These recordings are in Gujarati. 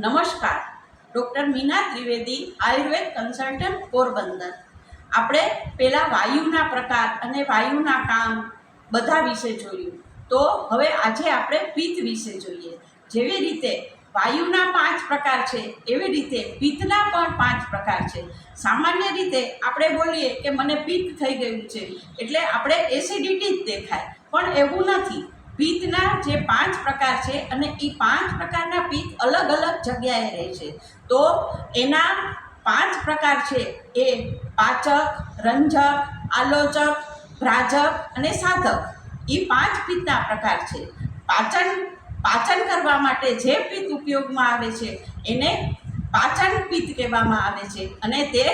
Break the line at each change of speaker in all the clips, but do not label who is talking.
નમસ્કાર. Doctor Meena Trivedi, Ayurveda consultant, Porbandar. આપણે પહેલાં વાયુના પ્રકાર અને વાયુના કામ બધા વિશે જોયું. તો હવે આજે આપણે પિત્ત વિશે જોઈએ. જેવી રીતે વાયુના પાંચ પ્રકાર છે, એવી રીતે પિત્તના પણ પાંચ પ્રકાર છે. સામાન્ય રીતે આપણે બોલીએ કે મને પિત્ત થઈ ગયું છે, એટલે આપણે એસિડિટી જ દેખાય. પણ એવું નથી. પિત્તના જે પાંચ પ્રકાર છે અને એ પાંચ પ્રકારના પિત્ત અલગ અલગ જગ્યાએ રહે છે. તો એના પાંચ પ્રકાર છે એ પાચક, રંજક, આલોચક, ભ્રાજક અને સાધક. એ પાંચ પિત્તના પ્રકાર છે. પાચન પાચન કરવા માટે જે પિત્ત ઉપયોગમાં આવે છે એને પાચન પિત્ત કહેવામાં આવે છે. અને તે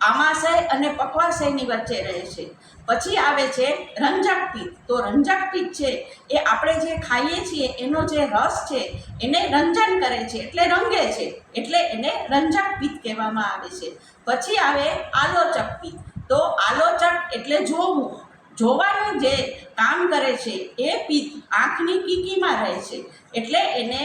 આમાશય અને પક્વાશયની વચ્ચે રહે છે. પછી આવે છે રંજક પિત્ત તો રંજક પિત્ત છે એ આપણે જે ખાઈએ છીએ, એનો જે રસ છે, એને રંજન કરે છે, એટલે રંગે છે, એટલે એને રંજક પિત્ત કહેવામાં આવે છે. પછી આવે આલોચક પિત્ત તો આલોચક એટલે જોવું. જોવાનું જે કામ કરે છે એ પિત્ત આંખની કીકીમાં રહે છે. એટલે એને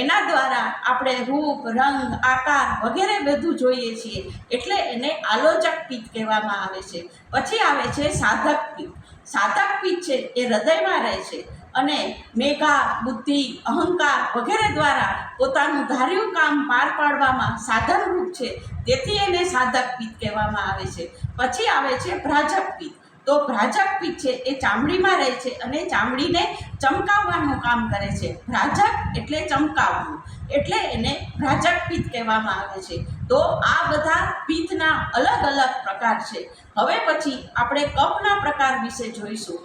એના દ્વારા આપણે રૂપ, રંગ, આકાર વગેરે બધું જોઈએ છીએ. એટલે એને આલોચક પિત્ત કહેવામાં આવે છે. પછી આવે છે સાધક પિત્ત સાધક પિત્ત છે એ હૃદયમાં રહે છે અને મેઘા, બુદ્ધિ, અહંકાર વગેરે દ્વારા પોતાનું ધાર્યું કામ પાર પાડવામાં સાધનરૂપ છે. તેથી એને સાધક પિત્ત કહેવામાં આવે છે. પછી આવે છે ભ્રાજક પિત્ત તો ભ્રાજક પીઠ છે એ ચામડીમાં રહે છે અને ચામડીને ચમકાવવાનું કામ કરે છે. ભ્રાજક એટલે ચમકાવવું. એટલે એને ભ્રાજક પિત્ત કહેવામાં આવે છે. તો આ બધા પિત્તના અલગ અલગ પ્રકાર છે. હવે પછી આપણે કફના પ્રકાર વિશે જોઈશું.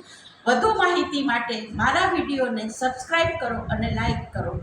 વધુ માહિતી માટે મારા વિડીયોને સબસ્ક્રાઈબ કરો અને લાઈક કરો.